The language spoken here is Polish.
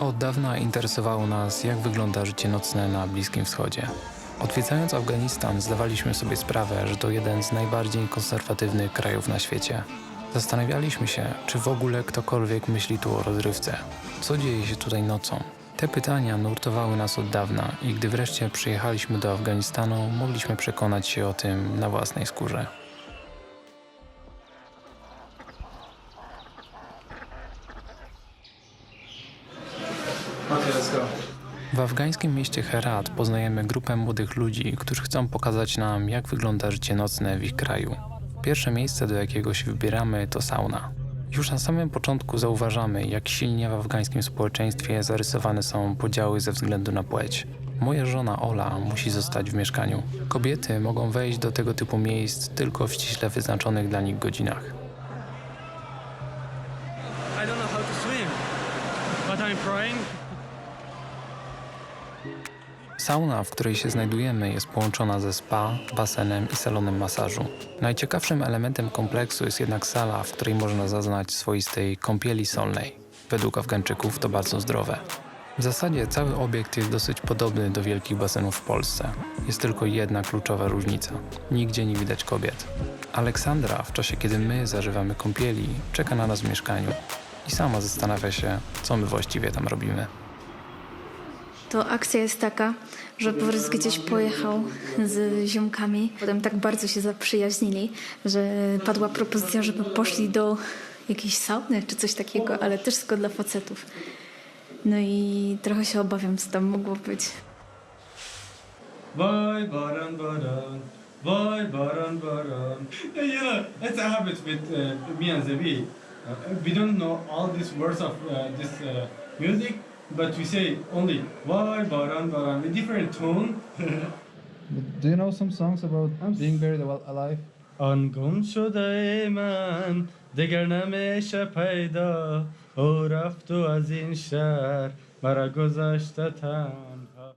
Od dawna interesowało nas, jak wygląda życie nocne na Bliskim Wschodzie. Odwiedzając Afganistan, zdawaliśmy sobie sprawę, że to jeden z najbardziej konserwatywnych krajów na świecie. Zastanawialiśmy się, czy w ogóle ktokolwiek myśli tu o rozrywce. Co dzieje się tutaj nocą? Te pytania nurtowały nas od dawna i gdy wreszcie przyjechaliśmy do Afganistanu, mogliśmy przekonać się o tym na własnej skórze. Okay, let's go. W afgańskim mieście Herat poznajemy grupę młodych ludzi, którzy chcą pokazać nam, jak wygląda życie nocne w ich kraju. Pierwsze miejsce, do jakiego się wybieramy, to sauna. Już na samym początku zauważamy, jak silnie w afgańskim społeczeństwie zarysowane są podziały ze względu na płeć. Moja żona Ola musi zostać w mieszkaniu. Kobiety mogą wejść do tego typu miejsc tylko w ściśle wyznaczonych dla nich godzinach. I don't know how to swim, but I'm trying. Sauna, w której się znajdujemy, jest połączona ze spa, basenem i salonem masażu. Najciekawszym elementem kompleksu jest jednak sala, w której można zaznać swoistej kąpieli solnej. Według Afgańczyków to bardzo zdrowe. W zasadzie cały obiekt jest dosyć podobny do wielkich basenów w Polsce. Jest tylko jedna kluczowa różnica. Nigdzie nie widać kobiet. Aleksandra, w czasie kiedy my zażywamy kąpieli, czeka na nas w mieszkaniu i sama zastanawia się, co my właściwie tam robimy. To akcja jest taka, że Borys gdzieś pojechał z ziomkami. Potem tak bardzo się zaprzyjaźnili, że padła propozycja, żeby poszli do jakiejś sauny czy coś takiego, ale też tylko dla facetów. No i trochę się obawiam, co tam mogło być. Boy, baran, baran. Boy, baran, baran. You know, it's a habit with uh, me and Zebi. Uh, we don't know all these words of uh, this uh, music, but we say only boy, baran, baran with different tone. Do you know some songs about being buried al- alive? آن گم شده من دگر نمیشه پیدا او رفت و از این شهر مرا گذاشته تنها